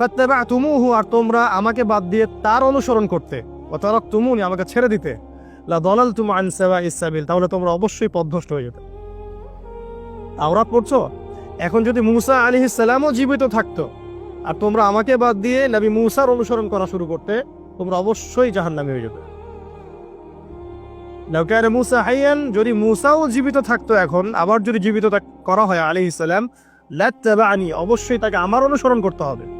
ফাত্তাবা তুমুহু আর তোমরা আমাকে বাদ দিয়ে তার অনুসরণ করতে। ও তারক তুমুনি আমাকে ছেড়ে দিতে। লা দলাল তুম আন সেবা ইসাবিল তাহলে তোমরা অবশ্যই পদভ্রষ্ট হয়ে যেতে। তাওরাত পড়ছো? এখন যদি মুসা আলিহিসাল্লামও জীবিত থাকতো, আর তোমরা আমাকে বাদ দিয়ে নবী মুসার অনুসরণ করা শুরু করতে, তোমরা অবশ্যই জাহান্নামে হয়ে যেতে। লাউকার মুসা হাইয়ান, যদি মুসাও জীবিত থাকতো এখন, আবার যদি জীবিত করা হয় আলি ইসলাম লানি অবশ্যই তাকে আমার অনুসরণ করতে হবে।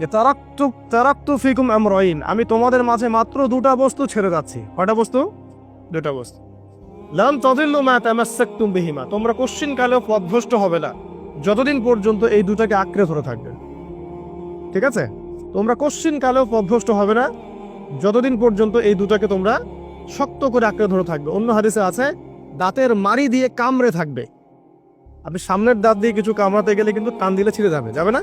যে তারাক্তু তারাক্তু ফিকুম আমরাইন আমি তোমাদের মাঝে মাত্র দুটা বস্তু ছেড়ে যাচ্ছি। কয়টা বস্তু? দুটা বস্তু। লাম তাদিল্লু মা তামাসসাকতুম বিহিমা। তোমরা কোশ্চিন কালেও পথভ্রষ্ট হবে না। যতদিন পর্যন্ত এই দুটাকে আঁকড়ে ধরে থাকবে। ঠিক আছে? তোমরা কোশ্চিন কালেও পথভ্রষ্ট হবে না। যতদিন পর্যন্ত এই দুটাকে তোমরা শক্ত করে আঁকড়ে ধরে থাকবে। অন্য হাদিসে আছে, দাঁতের মারি দিয়ে কামড়ে থাকবে। আপনি সামনের দাঁত দিয়ে কিছু কামড়াতে গেলে কিন্তু কান দিলে ছিঁড়ে যাবে। যাবে না?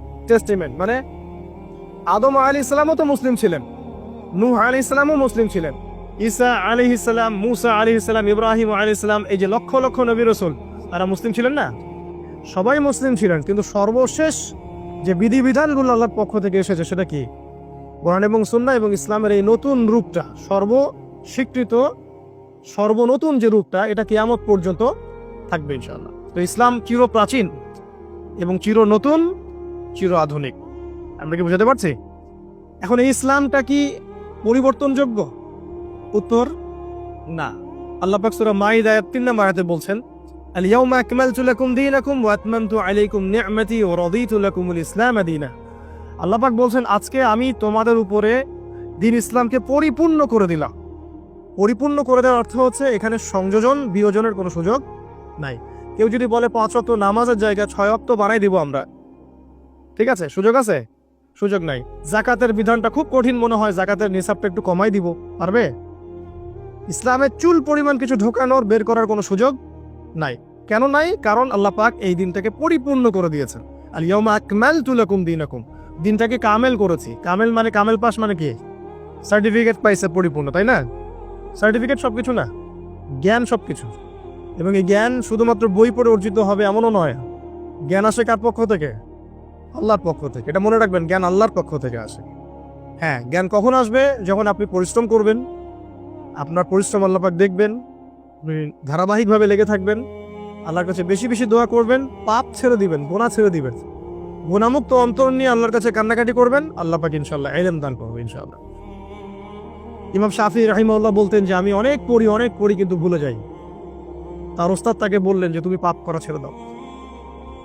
টেস্টিমেন্ট মানে আদম আলী ইসলামও তো মুসলিম ছিলেন, নূহ আলী ইসলামও মুসলিম ছিলেন, ঈসা আলী ইসলাম মুসা আলী ইসলাম ইব্রাহিম আলী ইসলাম এই যে লক্ষ লক্ষ নবী রসুল, তারা মুসলিম ছিলেন না? সবাই মুসলিম ছিলেন, কিন্তু সর্বশেষ যে বিধিবিধানগুলো আল্লাহর পক্ষ থেকে এসেছে সেটা কি? কোরআন এবং সুন্না এবং ইসলামের এই নতুন রূপটা সর্ব স্বীকৃত সর্বনতুন যে রূপটা, এটা কিয়ামত পর্যন্ত থাকবে ইনশাআল্লাহ। তো ইসলাম চির প্রাচীন এবং চির নতুন চির আধুনিক আমরা কি বুঝাতে পারছি? এখন এই ইসলামটা কি পরিবর্তনযোগ্য? উত্তর, না। আল্লাহ পাক সূরা মাইদা আয়াত 3 নম্বর আয়াতে বলছেন আল ইয়াউমা আকমালতু লাকুম দীনাকুম ওয়া আতমামতু আলাইকুম নি'মাতি ওয়া রাদিতু লাকুমুল ইসলাম দীনা। আল্লাহ পাক বলছেন, আজকে আমি তোমাদের উপরে দিন ইসলামকে পরিপূর্ণ করে দিলাম। পরিপূর্ণ করে দেওয়ার অর্থ হচ্ছে, এখানে সংযোজন, বিয়োজনের কোনো সুযোগ নাই। কেউ যদি বলে, পাঁচ অক্ত নামাজের জায়গা ছয় অক্ত বানাই দিব আমরা। ঠিক আছে? সুযোগ আছে? সুযোগ নাই। জাকাতের বিধানটা খুব কঠিন মনে হয়। জাকাতের নিসাবটা একটু কমাই দিব। পারবে? ইসলামের চুল পরিমাণ কিছু ঢোকানোর, বের করার কোনো সুযোগ নাই। কেন নাই? কারণ আল্লাহ পাক এই দিনটাকে পরিপূর্ণ করে দিয়েছেন। আল ইয়াউমা আকমালতু লাকুম দীনাকুম। দিনটাকে কামেল করেছি। কামেল মানে কামেল পাস মানে কি? সার্টিফিকেট পাইছে পরিপূর্ণ, তাই না? সার্টিফিকেট সব কিছু না? জ্ঞান সব কিছু এবং এই জ্ঞান শুধুমাত্র বই পড়ে অর্জিত হবে এমনও নয়। জ্ঞান আসে কার পক্ষ থেকে? আল্লাহর পক্ষ থেকে। এটা মনে রাখবেন, জ্ঞান আল্লাহর পক্ষ থেকে আসে। হ্যাঁ জ্ঞান কখন আসবে? যখন আপনি পরিশ্রম করবেন, আপনার পরিশ্রম আল্লাপাক দেখবেন, আপনি ধারাবাহিকভাবে লেগে থাকবেন, আল্লাহর কাছে বেশি বেশি দোয়া করবেন, পাপ ছেড়ে দিবেন, গোনা ছেড়ে দিবেন। গোনামুক্ত অন্তর নিয়ে আল্লাহর কাছে কান্নাকাটি করবেন, আল্লাহ পাক ইনশাল্লাহ এলেম দান করব ইনশাল্লাহ ইমাম শাফি রাহিমাল্লাহ বলতেন যে, আমি অনেক পড়ি অনেক পড়ি কিন্তু ভুলে যাই। তার ওস্তাদ তাকে বললেন যে, তুমি পাপ করা ছেড়ে দাও।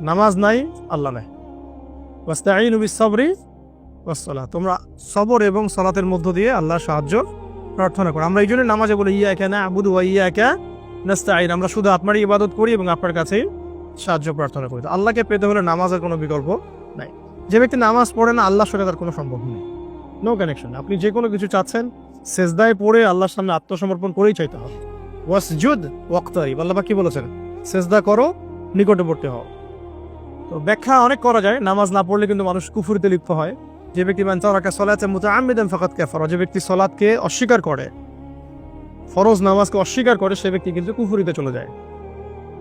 নামাজ নাই, আল্লাহ নাই। ওয়াস্তাইনু বিস-সাবরি ওয়াস-সালাহ তোমরা সবর এবং সালাতের মধ্য দিয়ে আল্লাহর সাহায্য প্রার্থনা করো। আমরা এই জন্য নামাজে বলি ইয়া একা না আবুদু ওয়া ইয়া একা নাস্তাইন আমরা শুধু আপনারই ইবাদত করি এবং আপনার কাছেই সাহায্য প্রার্থনা করি। আল্লাহকে পেতে হলে নামাজের কোনো বিকল্প নাই। যে ব্যক্তি নামাজ পড়ে না, আল্লাহর সাথে তার কোনো সম্ভব নেই। নো কানেকশন আপনি যে কোনো কিছু চাচ্ছেন, সেজদায় পড়ে আল্লাহর সামনে আত্মসমর্পণ করেই চাইতে হবে। ওয়াসজুদ ওয়াক্তারি আল্লাহ কি বলেছেন? সেজদা করো, নিকটবর্তী হও। তো ব্যাখ্যা অনেক করা যায়, নামাজ না পড়লে কিন্তু মানুষ কুফুরিতে লিপ্ত হয়। যে ব্যক্তি মান তারাকা সলাতে মুতাআম্মিদান ফাকাত কাফারা, যে ব্যক্তি সলাতকে অস্বীকার করে, ফরজ নামাজকে অস্বীকার করে, সে ব্যক্তি কিন্তু কুফুরিতে চলে যায়।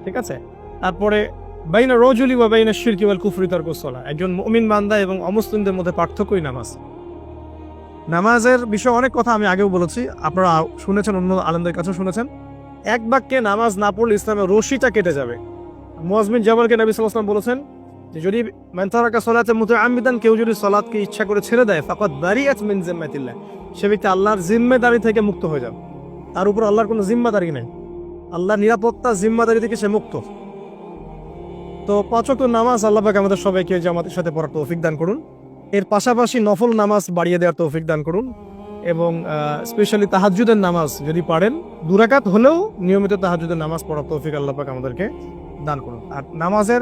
ঠিক আছে? তারপরে, বাইনা রজুলি বা বাইনা শিরকি ওয়াল কুফরি তার গোসলা একজন মমিন বান্দা এবং অমুসলিমদের মধ্যে পার্থক্যই নামাজ। নামাজের বিষয়ে অনেক কথা আমি আগেও বলেছি, আপনারা শুনেছেন, অন্য আলমদের কাছেও শুনেছেন। এক বাক্যে নামাজ না পড়লে ইসলামের রশিটা কেটে যাবে। মজমিন জামালকে নবী সাল্লাম বলেছেন যদি মেন্তারাকা সলাতে মুতে আমিদান কেউ যদি সলাৎকে ইচ্ছা করে ছেড়ে দেয় ফাকাত বারিয়াত মিন জিম্মাতিল্লাহ। সে ব্যক্তি আল্লাহর জিম্মেদারি থেকে মুক্ত হয়ে যাবে। তার উপর আল্লাহর কোনো জিম্মাদারি নেই। আল্লাহর নিরাপত্তা জিম্মাদারি থেকে সে মুক্ত। তো পাঁচক নামাজ আল্লাহ আমাদের সবাইকে জামাতের সাথে পড়ার তৌফিক দান করুন। এর পাশাপাশি নফল নামাজ বাড়িয়ে দেওয়ার তৌফিক দান করুন এবং স্পেশালি তাহাজুদের নামাজ যদি পারেন দুরাকাত হলেও নিয়মিত তাহাজুদের নামাজ পড়ার তৌফিক আল্লাহ আমাদেরকে দান করুন। আর নামাজের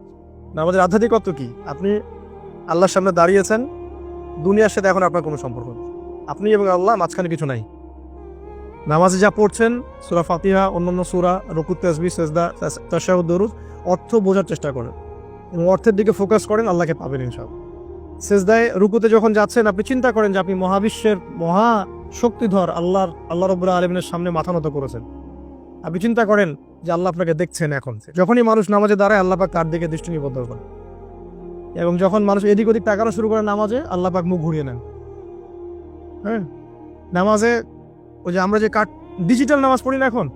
নামাজের আধ্যাত্মিকত্ব কি? আপনি আল্লাহর সামনে দাঁড়িয়েছেন, দুনিয়ার সাথে এখন আপনার কোনো সম্পর্ক নেই। আপনি এবং আল্লাহ মাঝখানে কিছু নাই। নামাজে যা পড়ছেন, সুরা ফাতিহা, অন্যান্য সুরা, রকুত তসবি সেজদা তাশাহুদ অর্থ বোঝার চেষ্টা করেন এবং অর্থের দিকে ফোকাস করেন, আল্লাহকে পাবেন ইনশাআল্লাহ। সেজদায়, রুকুতে যখন যাচ্ছেন, আপনি চিন্তা করেন যে আপনি মহাবিশ্বের মহা শক্তিধর, আল্লাহর, আল্লাহ রবুল্লাহ আলমিনের সামনে মাথা নত করেছেন। আপনি চিন্তা করেন যে আল্লাহ আপনাকে দেখছেন এখন যখনই মানুষ নামাজে দাঁড়ায়, আল্লাহ পাক তার দিকে দৃষ্টি নিবদ্ধ করেন এবং যখন মানুষ এদিক ওদিক তাকানো শুরু করে নামাজে, আল্লাহ পাক মুখ ঘুরিয়ে নেন। হ্যাঁ? নামাজে, ওই যে আমরা যে কাট ডিজিটাল নামাজ পড়ি না এখন?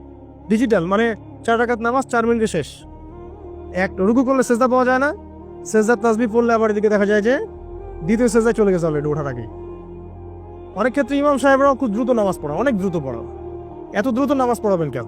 ডিজিটাল মানে চার রাকাত নামাজ, চার মিনিটে শেষ। এক, রুকু করলে সেজদা পাওয়া যায় না। সেজদার তাসবি পড়লে আবার এদিকে দেখা যায় যে, দ্বিতীয় সেজদায় চলে গেছে অলরেডি ওঠার আগে অনেক ক্ষেত্রে ইমাম সাহেবরাও খুব দ্রুত নামাজ পড়া অনেক দ্রুত পড়া এত দ্রুত নামাজ পড়াবেন কেন?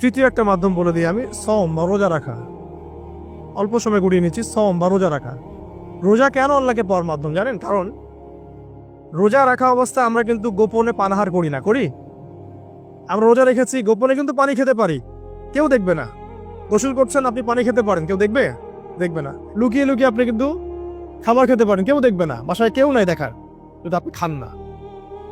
তৃতীয় একটা মাধ্যম বলে দিই আমি সম বা রোজা রাখা। অল্প সময় গুড়িয়ে নিচ্ছি সম বা রোজা রাখা। রোজা কেন আল্লাহকে পাওয়ার মাধ্যম জানেন? কারণ রোজা রাখা অবস্থা আমরা কিন্তু গোপনে পানাহার করি না, করি? আমরা রোজা রেখেছি, গোপনে কিন্তু পানি খেতে পারি। কেউ দেখবে না। গোসল করছেন, আপনি পানি খেতে পারেন। কেউ দেখবে? দেখবে না। লুকিয়ে লুকিয়ে আপনি কিন্তু খাবার খেতে পারেন। কেউ দেখবে না। বাসায় কেউ নাই দেখার। যদি আপনি খান না।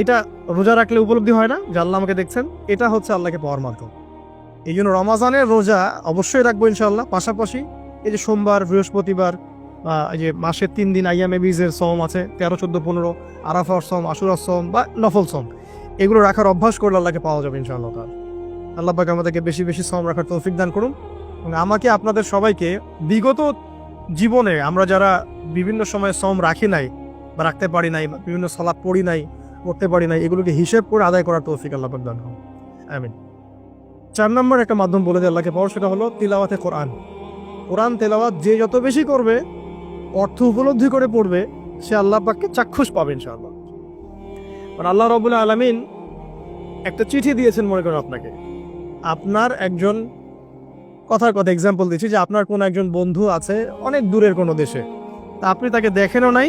এটা রোজা রাখলে উপলব্ধি হয় না, যে আমাকে দেখছেন। এটা হচ্ছে আল্লাহকে পাওয়ার মাধ্যম এই জন্য রমাজানের রোজা অবশ্যই রাখব ইনশাআল্লাহ। পাশাপাশি এই যে সোমবার, বৃহস্পতিবার এই যে মাসের তিন দিন আইয়ামে বীজের সম আছে, তেরো, চোদ্দ, পনেরো, আরাফার সম আশুরার সম বা নফল সম এগুলো রাখার অভ্যাস করলে আল্লাহকে পাওয়া যাবে ইনশাআল্লাহ তাআলা। আল্লাহ পাক আমাদেরকে বেশি বেশি সম রাখার তৌফিক দান করুন এবং আমাকে আপনাদের সবাইকে বিগত জীবনে আমরা যারা বিভিন্ন সময় সম রাখি নাই বা রাখতে পারি নাই বা বিভিন্ন সলাপ পড়ি নাই করতে পারি নাই, এগুলোকে হিসেব করে আদায় করার তৌফিক আল্লাহ দান হোক আমিন। চার নম্বর একটা মাধ্যম বলে দেয় আল্লাহকে পাওয়ার, সেটা হলো তিলাওয়াতে কোরআন। কোরআন তেলাওয়াত যে যত বেশি করবে, অর্থ উপলব্ধি করে পড়বে, সে আল্লাহ পাককে চাক্ষুষ পাবে ইনশাআল্লাহ। কারণ আল্লাহ রবুল্লাহ আলমিন একটা চিঠি দিয়েছেন মনে করেন আপনাকে। আপনার একজন, কথার কথা এক্সাম্পল দিচ্ছি যে আপনার কোনো একজন বন্ধু আছে অনেক দূরের কোনো দেশে, তা আপনি তাকে দেখেনও নাই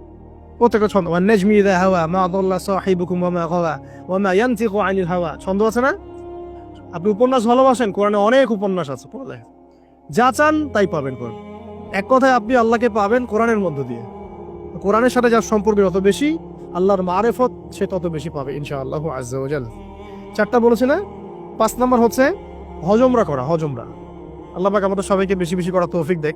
প্রত্যেকটা ছন্দ। নেজমি দা হাওয়া, মা আদাল্লাহ সাহিবুকুম মা গাওয়া, ওয়া মা ইয়ানতিকু আনিল হাওয়া। ছন্দ আছে না? আপনি উপন্যাস ভালোবাসেন, কোরআনে অনেক উপন্যাস আছে পড়া যায় যা চান তাই পাবেন কোরআন এক কথায় আপনি আল্লাহকে পাবেন কোরআনের মধ্য দিয়ে। কোরআনের সাথে যার সম্পর্ক যত বেশি, আল্লাহর মারেফত সে তত বেশি পাবে, ইনশাআল্লাহ আজ্জাল চারটা বলেছে না পাঁচ নাম্বার হচ্ছে হজমরা করা, হজমরা। আল্লাহ পাক আমাদের সবাইকে বেশি বেশি করা তৌফিক দেখ।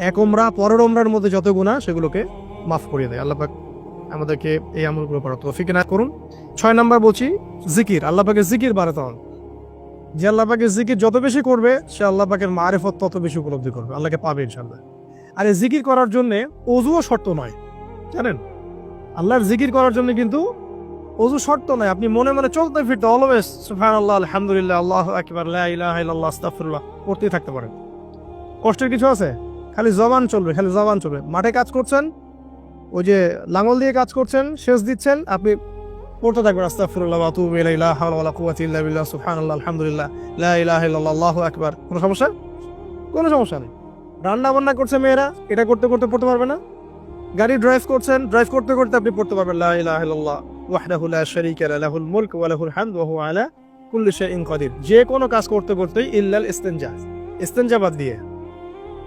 এক ওমরা, পরের ওমরার মধ্যে যত গুনাহ, সেগুলোকে মাফ করিয়ে দেয়। আল্লাহ পাক আমাদেরকে এই আমলগুলো করার তৌফিক না করুন। ছয় নাম্বার বলছি, জিকির। আল্লাহ পাকের জিকির বাড়াতে হবে। যে আল্লাহ পাকের জিকির যত বেশি করবে, সে আল্লাহ পাকের মারেফত তত বেশি উপলব্ধি করবে। আল্লাহকে পাবে ইনশাল্লাহ আর এই জিকির করার জন্য অজুও শর্ত নয়। জানেন? আল্লাহর জিকির করার জন্য কিন্তু অজু শর্ত নয়। আপনি মনে মনে চলতে ফিরতে অলওয়েজ সুবহানাল্লাহ, আলহামদুলিল্লাহ, আল্লাহ আকবার ইল্লাল্লাহ, আস্তাগফিরুল্লাহ, পড়তেই থাকতে পারেন। কষ্টের কিছু আছে? খালি জবান চলবে, খালি জবান চলবে। মাঠে কাজ করছেন, ওই যে লাঙল দিয়ে কাজ করছেন, সেচ দিচ্ছেন, আপনি পড়তে থাকবেন। আস্তাগফিরুল্লাহ ওয়া আতুবু আলহামদুলিল্লাহ, লা কোনো সমস্যা? কোনো সমস্যা নেই। রান্না বান্না করছে মেয়েরা, এটা করতে করতে পড়তে পারবে না। গাড়ি ড্রাইভ করছেন ড্রাইভ করতে করতে আপনি পড়তে পারবেন, লা মুলক যে কোনো কাজ করতে করতেই ইল্লাল ইস্তেনজা ইস্তেনজা বাদ দিয়ে।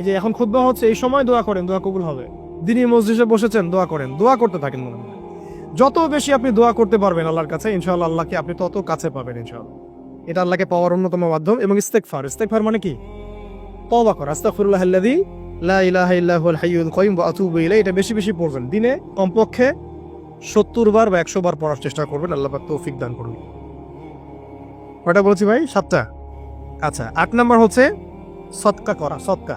এই যে এখন খুদ্া হচ্ছে, এই সময় দোয়া করেন, দোয়া কবুল হবে। দিনই মসজিদে বসেছেন, দোয়া করেন, দোয়া করতে থাকেন মনে মনে যত বেশি আপনি দোয়া করতে পারবেন আল্লাহর কাছে, ইনশাআল্লাহ আল্লাহকে আপনি তত কাছে পাবেন, ইনশাআল্লাহ। এটা আল্লাহকে পাওয়ার অন্যতম মাধ্যম এবং ইস্তেকফার ইস্তেকফার মানে কি? তওবা করা। আস্তাগফিরুল্লাহ আল্লাযী লা ইলাহা ইল্লা হুয়াল হাইয়ুল কাইয়ুম ওয়া আতুবু ইলাইহি। এটা বেশি বেশি পড়বেন। দিনে কমপক্ষে সত্তর বার বা একশো বার পড়ার চেষ্টা করবেন। আল্লাহ পাক তৌফিক দান করুন। কয়টা বলছি ভাই? সাতটা। আচ্ছা আট নাম্বার হচ্ছে সৎকা করা সৎকা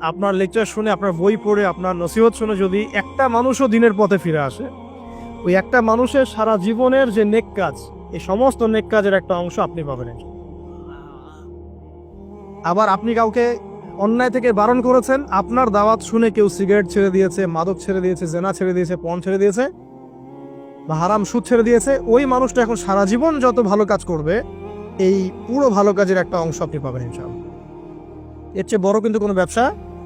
আপনার লেকচার শুনে, আপনার বই পড়ে, আপনার নসিহত শুনে যদি একটা মানুষও দিনের পথে ফিরে আসে, ওই একটা মানুষের সারা জীবনের যে নেক কাজ, এই সমস্ত নেক কাজের একটা অংশ আপনি পাবেন আবার আপনি কাউকে অন্যায় থেকে বারণ করেছেন, আপনার দাওয়াত শুনে কেউ সিগারেট ছেড়ে দিয়েছে, মাদক ছেড়ে দিয়েছে, জেনা ছেড়ে দিয়েছে, পণ ছেড়ে দিয়েছে, বা হারাম সুদ ছেড়ে দিয়েছে, ওই মানুষটা এখন সারা জীবন যত ভালো কাজ করবে, এই পুরো ভালো কাজের একটা অংশ আপনি পাবেন ইনশাআল্লাহ। এর চেয়ে বড় কিন্তু কোনো ব্যবসা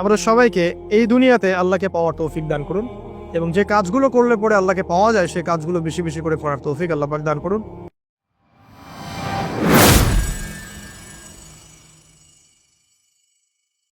আমাদের সবাইকে এই দুনিয়াতে আল্লাহকে পাওয়ার তৌফিক দান করুন এবং যে কাজগুলো করলে পরে আল্লাহকে পাওয়া যায়, সেই কাজগুলো বেশি বেশি করে করার তৌফিক আল্লাহ দান করুন।